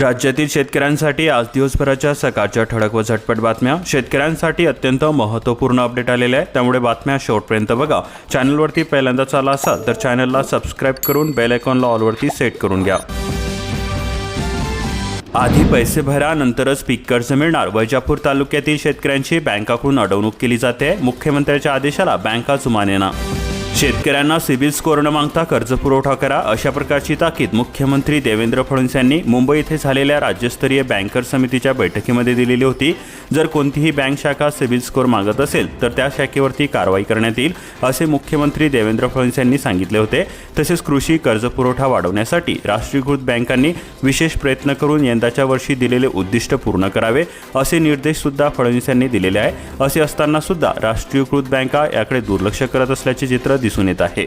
राज्यातील शेतकऱ्यांसाठी आज दिवसभराच्या सकाळच्या ठळक व झटपट बातम्या. शेतकऱ्यांसाठी अत्यंत महत्त्वपूर्ण अपडेट आलेले आहे. त्यामुळे बातम्या शेवटपर्यंत बघा. चॅनलवरती पहिल्यांदाच आला असाल तर चॅनलला सबस्क्राईब करून बेल आयकॉनला ऑलवरती सेट करून घ्या. आधी पैसे भरा नंतरच पीक कर्ज मिळणार. वैजापूर तालुक्यातील शेतकऱ्यांची बँकाकडून अडवणूक केली जाते. मुख्यमंत्र्यांच्या आदेशाला बँका जुमानेना शेतकऱ्यांना सिबिल स्कोअर न मागता कर्ज पुरवठा करा अशा प्रकारची ताकीद मुख्यमंत्री देवेंद्र फडणवीस यांनी मुंबई इथे झालेल्या राज्यस्तरीय बँकर समितीच्या बैठकीमध्ये दिलेली होती. जर कोणतीही बँक शाखा सिबिल स्कोअर मागत असेल तर त्या शाखेवरती कारवाई करण्यात येईल असे मुख्यमंत्री देवेंद्र फडणवीस यांनी सांगितले होते. तसेच कृषी कर्ज पुरवठा वाढवण्यासाठी राष्ट्रीयकृत बँकांनी विशेष प्रयत्न करून यंदाच्या वर्षी दिलेले उद्दिष्ट पूर्ण करावे असे निर्देश सुद्धा फडणवीस यांनी दिलेले आहे. असे असताना सुद्धा राष्ट्रीयकृत बँका याकडे दुर्लक्ष करत असल्याचे चित्र दिसून येत आहे.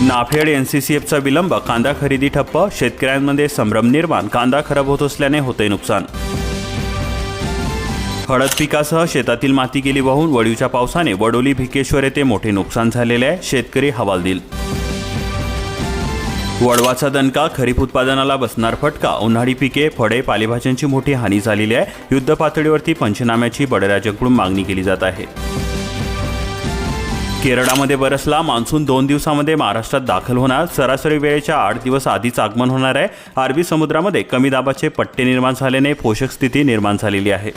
नाफेड एनसीसीएफचा विलंब कांदा खरेदी ठप्प शेतकऱ्यांमध्ये संभ्रम निर्माण कांदा खराब होत असल्याने होते नुकसान. हळद पिकासह शेतातील माती गेली वाहून वडीवच्या पावसाने वडोली भिकेश्वर येथे मोठे नुकसान झालेले आहे शेतकरी हवालदिल. वडवाचा दणका खरीप उत्पादनाला बसणार फटका उन्हाळी पिके फळे पालेभाज्यांची मोठी हानी झालेली आहे. युद्ध पातळीवरती पंचनाम्याची बडराजकडून मागणी केली जात आहे. केरळामध्ये बरसला. मान्सून दोन दिवसामध्ये महाराष्ट्रात दाखल होणार. सरासरी वेळेच्या आठ दिवस आधीच आगमन होणार आहे. अरबी समुद्रामध्ये कमी दाबाचे पट्टे निर्माण झाल्याने पोषक स्थिती निर्माण झालेली आहे.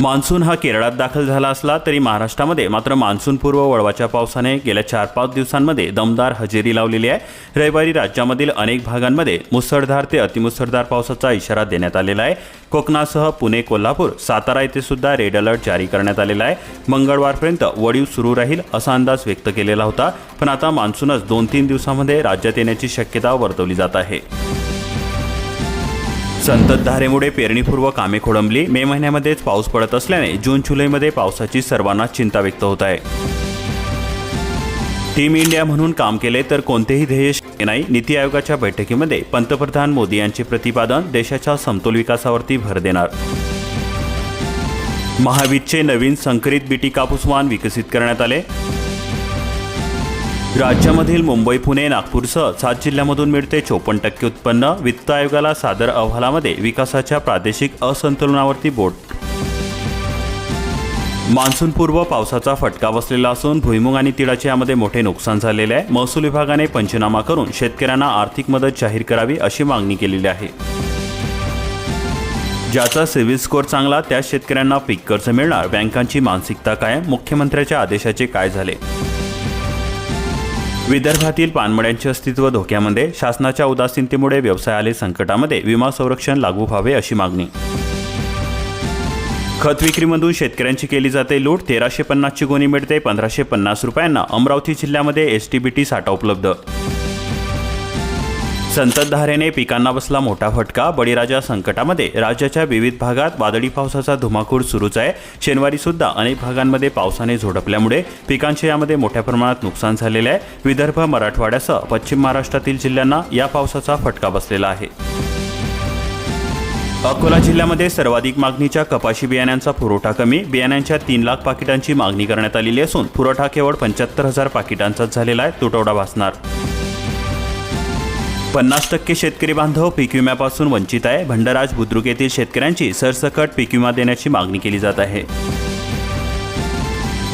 मान्सून हा केरळात दाखल झाला असला तरी महाराष्ट्रामध्ये मात्र मान्सूनपूर्व वळवाच्या पावसाने गेल्या चार पाच दिवसांमध्ये दमदार हजेरी लावलेली आहे. रविवारी राज्यामधील अनेक भागांमध्ये मुसळधार ते अतिमुसळधार पावसाचा इशारा देण्यात आलेला आहे. कोकणासह पुणे कोल्हापूर सातारा येथे सुद्धा रेड अलर्ट जारी करण्यात आलेला आहे. मंगळवारपर्यंत वडीव सुरू राहील असा अंदाज व्यक्त केलेला होता पण आता मान्सूनच दोन तीन दिवसामध्ये राज्यात येण्याची शक्यता वर्तवली जात आहे. संततधारेमुळे पेरणीपूर्व कामे खोळंबली मे महिन्यामध्येच पाऊस पडत असल्याने जून जुलैमध्ये पावसाची सर्वांना चिंता व्यक्त होत आहे. टीम इंडिया म्हणून काम केले तर कोणतेही ध्येय नाही. नीती आयोगाच्या बैठकीमध्ये पंतप्रधान मोदी यांचे प्रतिपादन देशाच्या समतोल विकासावरती भर देणार. महावीतचे नवीन संकरित बीटी कापूस वाहन विकसित करण्यात आले. राज्यामधील मुंबई पुणे नागपूरसह सात जिल्ह्यामधून मिळते चोपन्न टक्के उत्पन्न. वित्त आयोगाला सादर अहवालामध्ये विकासाच्या प्रादेशिक असंतुलनावरती बोट. मान्सूनपूर्व पावसाचा फटका बसलेला असून भुईमुग आणि तिळाचे यामध्ये मोठे नुकसान झालेले आहे. महसूल विभागाने पंचनामा करून शेतकऱ्यांना आर्थिक मदत जाहीर करावी अशी मागणी केलेली आहे. ज्याचा सिव्हिल स्कोअर चांगला त्या शेतकऱ्यांना पीक कर्ज मिळणार. बँकांची मानसिकता काय मुख्यमंत्र्याच्या आदेशाचे काय झाले? विदर्भातील पानमळ्यांचे अस्तित्व धोक्यामध्ये शासनाच्या उदासीनतेमुळे व्यवसायाले संकटामध्ये विमा संरक्षण लागू व्हावे अशी मागणी. खत विक्रीमधून शेतकऱ्यांची केली जाते लूट तेराशे पन्नासची गोणी मिळते पंधराशे पन्नास रुपयांना अमरावती जिल्ह्यामध्ये एस टी बी टी साठा उपलब्ध. संततधारेने पिकांना बसला मोठा फटका. बळीराजा संकटामध्ये राज्याच्या विविध भागात वादळी पावसाचा धुमाकूळ सुरूच आहे. शनिवारी सुद्धा अनेक भागांमध्ये पावसाने झोडपल्यामुळे पिकांचे यामध्ये मोठ्या प्रमाणात नुकसान झालेले आहे. विदर्भ मराठवाड्यासह पश्चिम महाराष्ट्रातील जिल्ह्यांना या पावसाचा फटका बसलेला आहे. अकोला जिल्ह्यामध्ये सर्वाधिक मागणीच्या कपाशी बियाण्यांचा पुरवठा कमी. बियाण्यांच्या तीन लाख पाकिटांची मागणी करण्यात आलेली असून पुरवठा केवळ पंच्याहत्तर हजार पाकिटांचाच झालेला आहे. तुटवडा भासणार पन्नास टक्के शेतकरी बांधव पीक विम्यापासून वंचित आहे. भंडराज बुद्रुक येथील शेतकऱ्यांची सरसकट पीक विमा देण्याची मागणी केली जात आहे.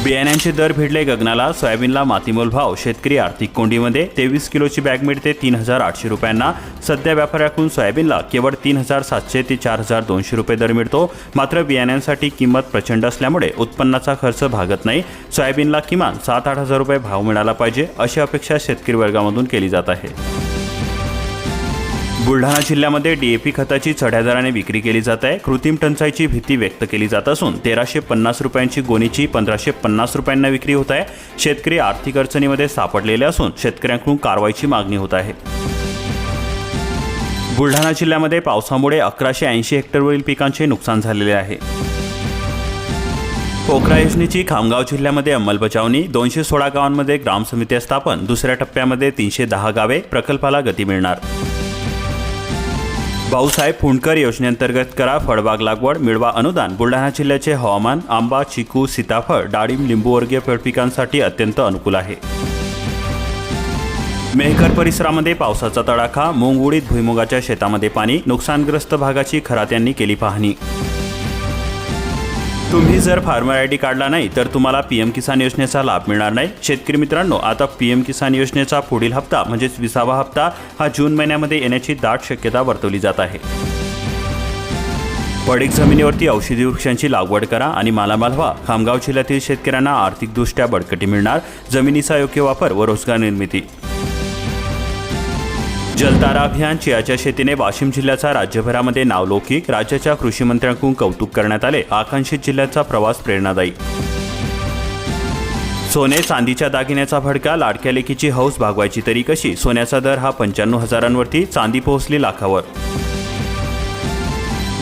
बियाण्यांचे दर भिडले गगनाला. सोयाबीनला मातीमोल भाव. शेतकरी आर्थिक कोंडीमध्ये तेवीस किलोची बॅग मिळते तीन हजार आठशे रुपयांना. सध्या व्यापाऱ्याकडून सोयाबीनला केवळ तीन हजार सातशे ते चार हजार दोनशे रुपये दर मिळतो. मात्र बियाण्यांसाठी किंमत प्रचंड असल्यामुळे उत्पन्नाचा खर्च भागत नाही. सोयाबीनला किमान सात आठ हजार रुपये भाव मिळाला पाहिजे अशी अपेक्षा शेतकरी वर्गामधून केली जात आहे. बुलढाणा जिल्ह्यामध्ये डीएपी खताची चढ्या दराने विक्री केली जात आहे. कृत्रिम टंचाईची भीती व्यक्त केली जात असून तेराशे पन्नास रुपयांची गोणीची पंधराशे पन्नास रुपयांना विक्री होत आहे. शेतकरी आर्थिक अडचणीमध्ये सापडलेले असून शेतकऱ्यांकडून कारवाईची मागणी होत आहे. बुलढाणा जिल्ह्यामध्ये पावसामुळे अकराशे ऐंशी हेक्टरवरील पिकांचे नुकसान झालेले आहे. पोखरा योजनेची खामगाव जिल्ह्यामध्ये अंमलबजावणी दोनशे सोळा गावांमध्ये ग्रामसमित्या स्थापन दुसऱ्या टप्प्यामध्ये तीनशे दहा गावे प्रकल्पाला गती मिळणार. भाऊसाहेब फुंडकर योजनेअंतर्गत करा फळबाग लागवड मिळवा अनुदान. बुलढाणा जिल्ह्याचे हवामान आंबा चिकू सीताफळ डाळिंब लिंबूवर्गीय फळपिकांसाठी अत्यंत अनुकूल आहे. मेहकर परिसरामध्ये पावसाचा तडाखा मूग उडीद भुईमुगाच्या शेतामध्ये पाणी नुकसानग्रस्त भागाची खरात्यांनी केली पाहणी. तुम्ही जर फार्मर आय डी काढला नाही तर तुम्हाला पीएम किसान योजनेचा लाभ मिळणार नाही. शेतकरी मित्रांनो आता पीएम किसान योजनेचा पुढील हप्ता म्हणजेच विसावा हप्ता हा जून महिन्यामध्ये येण्याची दाट शक्यता वर्तवली जात आहे. पडीक जमिनीवरती औषधी वृक्षांची लागवड करा आणि मालामाल व्हा. खामगाव जिल्ह्यातील शेतकऱ्यांना आर्थिकदृष्ट्या बळकटी मिळणार. जमिनीचा योग्य वापर व रोजगार निर्मिती. जलतारा अभियान चियाच्या शेतीने वाशिम जिल्ह्याचा राज्यभरामध्ये नावलौकिक राज्याच्या कृषी मंत्र्यांकडून कौतुक करण्यात आले आकांक्षित जिल्ह्याचा प्रवास प्रेरणादायी. सोने चांदीच्या दागिन्याचा भडका लाडक्या लेकीची हौस भागवायची तरी कशी? सोन्याचा दर हा पंच्याण्णव हजारांवरती चांदी पोहोचली लाखावर.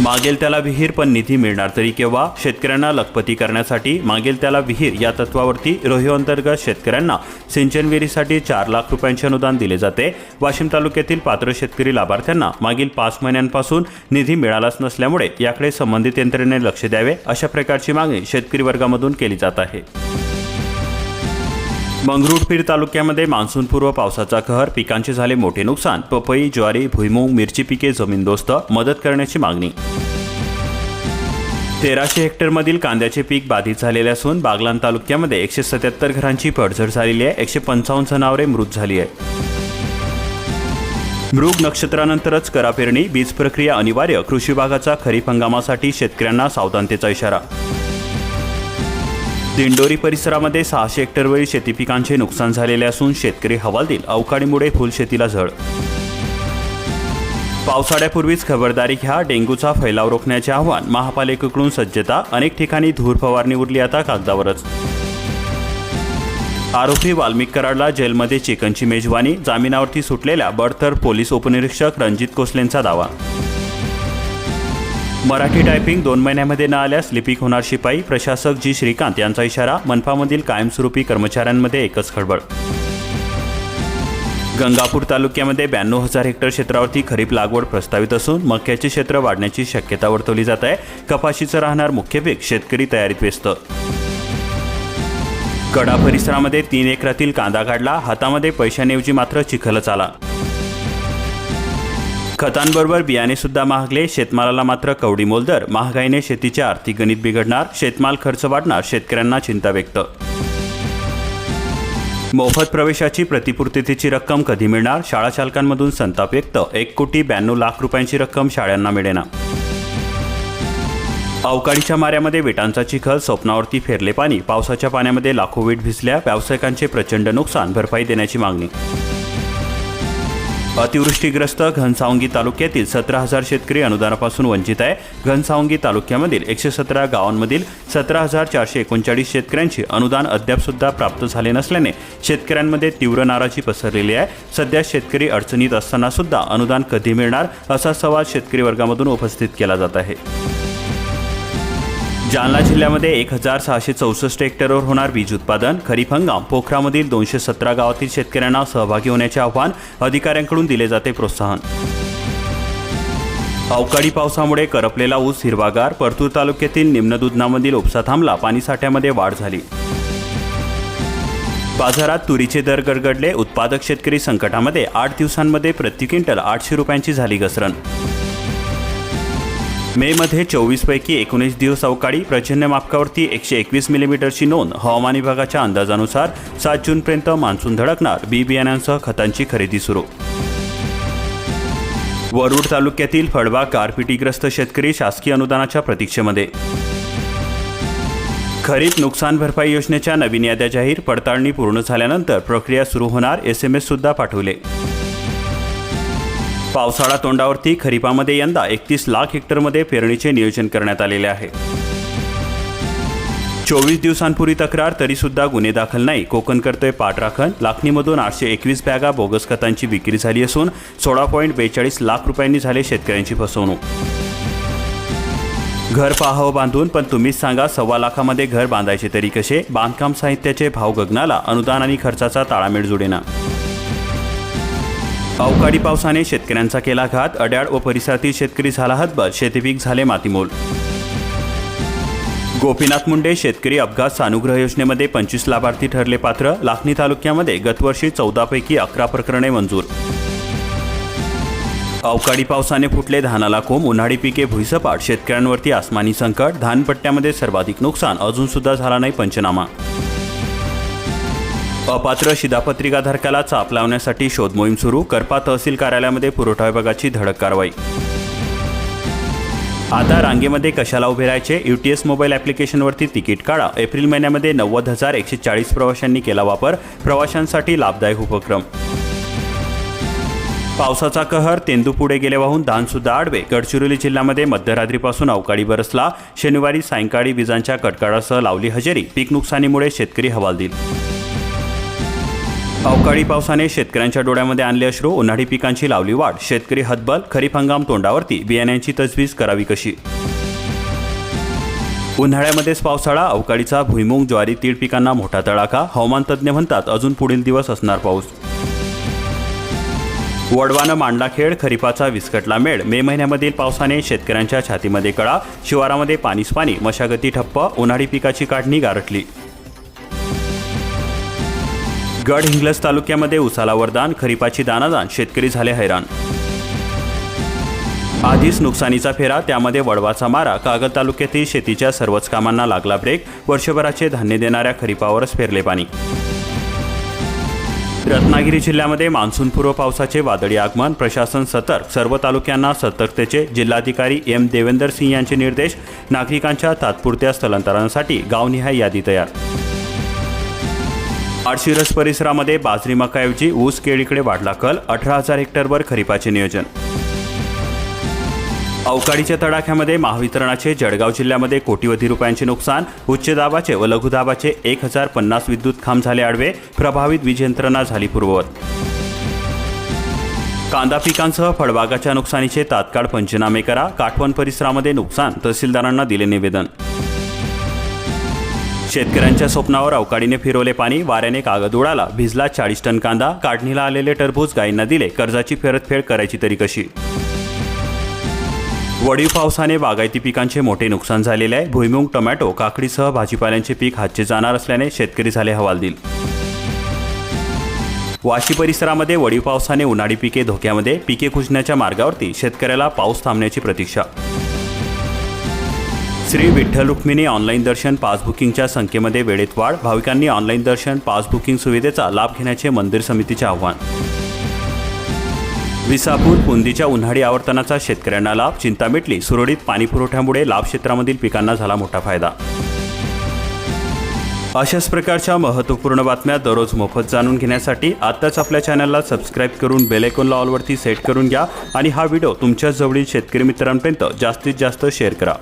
मागेल त्याला विहीर पण निधी मिळणार तरी केव्हा? शेतकऱ्यांना लखपती करण्यासाठी मागेल त्याला विहीर या तत्वावरती रोहिओ अंतर्गत शेतकऱ्यांना सिंचन विहिरीसाठी चार लाख रुपयांचे अनुदान दिले जाते. वाशिम तालुक्यातील पात्र शेतकरी लाभार्थ्यांना मागील पाच महिन्यांपासून निधी मिळालाच नसल्यामुळे याकडे संबंधित यंत्रणेने लक्ष द्यावे अशा प्रकारची मागणी शेतकरी वर्गामधून केली जात आहे. मंगरुळपीर तालुक्यामध्ये मान्सूनपूर्व पावसाचा कहर पिकांचे झाले मोठे नुकसान पपई ज्वारी भुईमूग मिरची पिके जमीनदोस्त मदत करण्याची मागणी. तेराशे हेक्टरमधील कांद्याचे पीक बाधित झालेले असून बागलान तालुक्यामध्ये एकशे सत्याहत्तर घरांची पडझड झालेली आहे एकशे पंचावन्न जनावरे मृत झाली आहे मृग नक्षत्रानंतरच करा पेरणी बीज प्रक्रिया अनिवार्य कृषी विभागाचा खरीप हंगामासाठी शेतकऱ्यांना सावधानतेचा इशारा. दिंडोरी परिसरामध्ये सहाशे हेक्टरवरील शेती पिकांचे नुकसान झालेले असून शेतकरी हवालदिल अवकाळीमुळे फुलशेतीला झळ पावसाळ्यापूर्वीच खबरदारी घ्या डेंग्यूचा फैलाव रोखण्याचे आव्हान महापालिकेकडून सज्जता अनेक ठिकाणी धूर फवारणी उरली आता कागदावरच. आरोपी वाल्मिक कराडला जेलमध्ये चिकनची मेजवानी जामिनावरती सुटलेल्या बडतर पोलीस उपनिरीक्षक रणजित कोसलेंचा दावा. मराठी टायपिंग दोन महिन्यामध्ये न आल्यास लिपिक होणार शिपाई प्रशासक जी श्रीकांत यांचा इशारा मनपामधील कायमस्वरूपी कर्मचाऱ्यांमध्ये एकच खळबळ. गंगापूर तालुक्यामध्ये ब्याण्णव हजार हेक्टर क्षेत्रावरती खरीप लागवड प्रस्तावित असून मक्याचे क्षेत्र वाढण्याची शक्यता वर्तवली जात आहे. कपाशीचं राहणार मुख्य पीक शेतकरी तयारीत व्यस्त. कडा परिसरामध्ये तीन एकरातील कांदा काढला हातामध्ये पैशांऐवजी मात्र चिखलच आला. खतांबरोबर बियाणे सुद्धा महागले शेतमालाला मात्र कवडी मोलदर. महागाईने शेतीचे आर्थिक गणित बिघडणार शेतमाल खर्च वाढणार शेतकऱ्यांना चिंता व्यक्त. मोफत प्रवेशाची प्रतिपूर्ततेची रक्कम कधी मिळणार? शाळा चालकांमधून संताप व्यक्त. एक कोटी ब्याण्णव लाख रुपयांची रक्कम शाळांना मिळेना. अवकाळीच्या माऱ्यामध्ये विटांचा चिखल स्वप्नावरती फेरले पाणी. पावसाच्या पाण्यामध्ये लाखो वीट भिजल्या व्यावसायिकांचे प्रचंड नुकसान भरपाई देण्याची मागणी. अतिवृष्टीग्रस्त घनसावंगी तालुक्यातील सतरा हजार शेतकरी अनुदानापासून वंचित आहे. घनसावंगी तालुक्यामधील एकशे सतरा गावांमधील सतरा हजार चारशे एकोणचाळीस शेतकऱ्यांचे अनुदान अद्याप सुद्धा प्राप्त झाले नसल्याने शेतकऱ्यांमध्ये तीव्र नाराजी पसरलेली आहे. सध्या शेतकरी अडचणीत असताना सुद्धा अनुदान कधी मिळणार असा सवाल शेतकरी वर्गामधून उपस्थित केला जात आहे. जालना जिल्ह्यामध्ये एक हजार सहाशे चौसष्ट हेक्टरवर होणार वीज उत्पादन. खरीप हंगाम. पोखरामधील दोनशे सतरा गावातील शेतकऱ्यांना सहभागी होण्याचे आव्हान अधिकाऱ्यांकडून दिले जाते प्रोत्साहन. अवकाळी पावसामुळे करपलेला ऊस हिरवागार. परतूर तालुक्यातील निम्न दुधनामधील उपसा थांबला. पाणीसाठ्यामध्ये वाढ झाली. बाजारात तुरीचे दर गडगडले. उत्पादक शेतकरी संकटामध्ये आठ दिवसांमध्ये प्रति क्विंटल आठशे रुपयांची झाली घसरण. मे मध्ये चोवीस पैकी एकोणीस दिवस अवकाळी प्रचंड मापकावरती एकशे एकवीस मिलीमीटरची नोंद. हवामान विभागाच्या अंदाजानुसार सात जूनपर्यंत मान्सून धडकणार. बी बियाण्यांसह खतांची खरेदी सुरू. वरुड तालुक्यातील फळबाग गारपिटीग्रस्त शेतकरी शासकीय अनुदानाच्या प्रतीक्षेमध्ये. खरीप नुकसान भरपाई योजनेच्या नवीन याद्या जाहीर पडताळणी पूर्ण झाल्यानंतर प्रक्रिया सुरू होणार एस एम एससुद्धा पाठवले. पावसाळा तोंडावरती खरीपामध्ये यंदा एकतीस लाख हेक्टरमध्ये पेरणीचे नियोजन करण्यात आलेले आहे. चोवीस दिवसांपूर्वी तक्रार तरी सुद्धा गुन्हे दाखल नाही. कोकण करतोय पाठराखण लाखणीमधून आठशे एकवीस बॅगा बोगस खतांची विक्री झाली असून सोळा पॉईंट बेचाळीस लाख रुपयांनी झाले शेतकऱ्यांची फसवणूक. घर पाहावं बांधून पण तुम्हीच सांगा सव्वा लाखामध्ये घर बांधायचे तरी कसे? बांधकाम साहित्याचे भाव गगनाला अनुदान आणि खर्चाचा ताळामेळ जुडेना. अवकाळी पावसाने शेतकऱ्यांचा केला घात अड्याळ व परिसरातील शेतकरी झाला हतबल शेतीपीक झाले मातीमोल. गोपीनाथ मुंडे शेतकरी अपघात सानुग्रह योजनेमध्ये पंचवीस लाभार्थी ठरले पात्र लाखनी तालुक्यामध्ये गतवर्षी चौदापैकी अकरा प्रकरणे मंजूर. अवकाळी पावसाने फुटले धानाला कोंब उन्हाळी पिके भुईसपाट शेतकऱ्यांवरती आसमानी संकट धानपट्ट्यामध्ये सर्वाधिक नुकसान अजून सुद्धा झाला नाही पंचनामा. अपात्र शिधापत्रिकाधारकाला चाप लावण्यासाठी शोध मोहीम सुरू करपा तहसील कार्यालयामध्ये पुरवठा विभागाची धडक कारवाई. आता रांगेमध्ये कशाला उभे राहायचे? युटीएस मोबाईल ॲप्लिकेशनवरती तिकीट काढा. एप्रिल महिन्यामध्ये नव्वद हजार एकशे चाळीस प्रवाशांनी केला वापर. प्रवाशांसाठी लाभदायक उपक्रम. पावसाचा कहर तेंदूपुढे गेले वाहून धानसुद्धा आडवे. गडचिरोली जिल्ह्यामध्ये मध्यरात्रीपासून अवकाळी बरसला. शनिवारी सायंकाळी विजांच्या कडकडासह लावली हजेरी. पीक नुकसानीमुळे शेतकरी हवालदिल. अवकाळी पावसाने शेतकऱ्यांच्या डोळ्यामध्ये आणले अश्रू उन्हाळी पिकांची लावली वाढ शेतकरी हतबल खरीप हंगाम तोंडावरती बियाण्यांची तजवीज करावी कशी? उन्हाळ्यामध्येच पावसाळा अवकाळीचा भुईमुंग ज्वारी तीळ पिकांना मोठा तडाखा हवामान तज्ज्ञ म्हणतात अजून पुढील दिवस असणार पाऊस. वडवानं मांडला खेळ खरीपाचा विस्कटला मेळ मे महिन्यामधील पावसाने शेतकऱ्यांच्या छातीमध्ये कळा शिवारामध्ये पाणीच पाणी मशागती ठप्प उन्हाळी पिकाची काढणी गारठली. गड हिंग्लज तालुक्यामध्ये उसाला वरदान खरीपाची दानादान शेतकरी झाले हैराण. आधीच नुकसानीचा फेरा त्यामध्ये वडवाचा मारा कागद तालुक्यातील शेतीच्या सर्वच कामांना लागला ब्रेक वर्षभराचे धान्य देणाऱ्या खरीपावरच फेरले पाणी. रत्नागिरी जिल्ह्यामध्ये मान्सूनपूर्व पावसाचे वादळी आगमन प्रशासन सतर्क सर्व तालुक्यांना सतर्कतेचे जिल्हाधिकारी एम देवेंदर सिंह यांचे निर्देश नागरिकांच्या तात्पुरत्या स्थलांतरासाठी गावनिहाय यादी तयार. आडशिरस परिसरामध्ये बाजरी मकाऐवजी ऊस केळीकडे वाढला कल अठरा हजार हेक्टरवर खरीपाचे नियोजन. अवकाळीच्या तडाख्यामध्ये महावितरणाचे जळगाव जिल्ह्यामध्ये कोटीवधी रुपयांचे नुकसान उच्च दाबाचे व लघु दाबाचे एक हजार पन्नास विद्युत खांब झाले आडवे प्रभावित वीज यंत्रणा झाली पूर्ववत. कांदा पिकांसह फळबागाच्या नुकसानीचे तात्काळ पंचनामे करा काठवण परिसरामध्ये नुकसान तहसीलदारांना दिले निवेदन. शेतकऱ्यांच्या स्वप्नावर अवकाळीने फिरवले पाणी वाऱ्याने कागद उडाला भिजला चाळीस टन कांदा काढणीला आलेले टरबूज गायींना दिले कर्जाची फेरतफेड करायची तरी कशी? वडीव पावसाने बागायती पिकांचे मोठे नुकसान झालेले आहे. भुईमुग टोमॅटो काकडीसह भाजीपाल्यांचे पीक हातचे जाणार असल्याने शेतकरी झाले हवालदिल. वाशी परिसरामध्ये वडीव पावसाने उन्हाळी पिके धोक्यामध्ये पिके कुजण्याच्या मार्गावरती शेतकऱ्याला पाऊस थांबण्याची प्रतीक्षा श्री विठ्ठल रुक्मिणी ऑनलाईन दर्शन पास बुकिंगच्या संख्येमध्ये वेळेत वाढ. भाविकांनी ऑनलाईन दर्शन पास बुकिंग सुविधेचा लाभ घेण्याचे मंदिर समितीचे आव्हान. विसापूर बुंदीच्या उन्हाळी आवर्तनाचा शेतकऱ्यांना लाभ. चिंता मिटली. सुरळीत पाणीपुरवठ्यामुळे लाभ क्षेत्रामधील पिकांना झाला मोठा फायदा. अशाच प्रकारच्या महत्त्वपूर्ण बातम्या दररोज मोफत जाणून घेण्यासाठी आत्ताच आपल्या चॅनलला सबस्क्राईब करून बेलायकॉनला ऑलवरती सेट करून घ्या आणि हा व्हिडिओ तुमच्या जवळील शेतकरी मित्रांपर्यंत जास्तीत जास्त शेअर करा.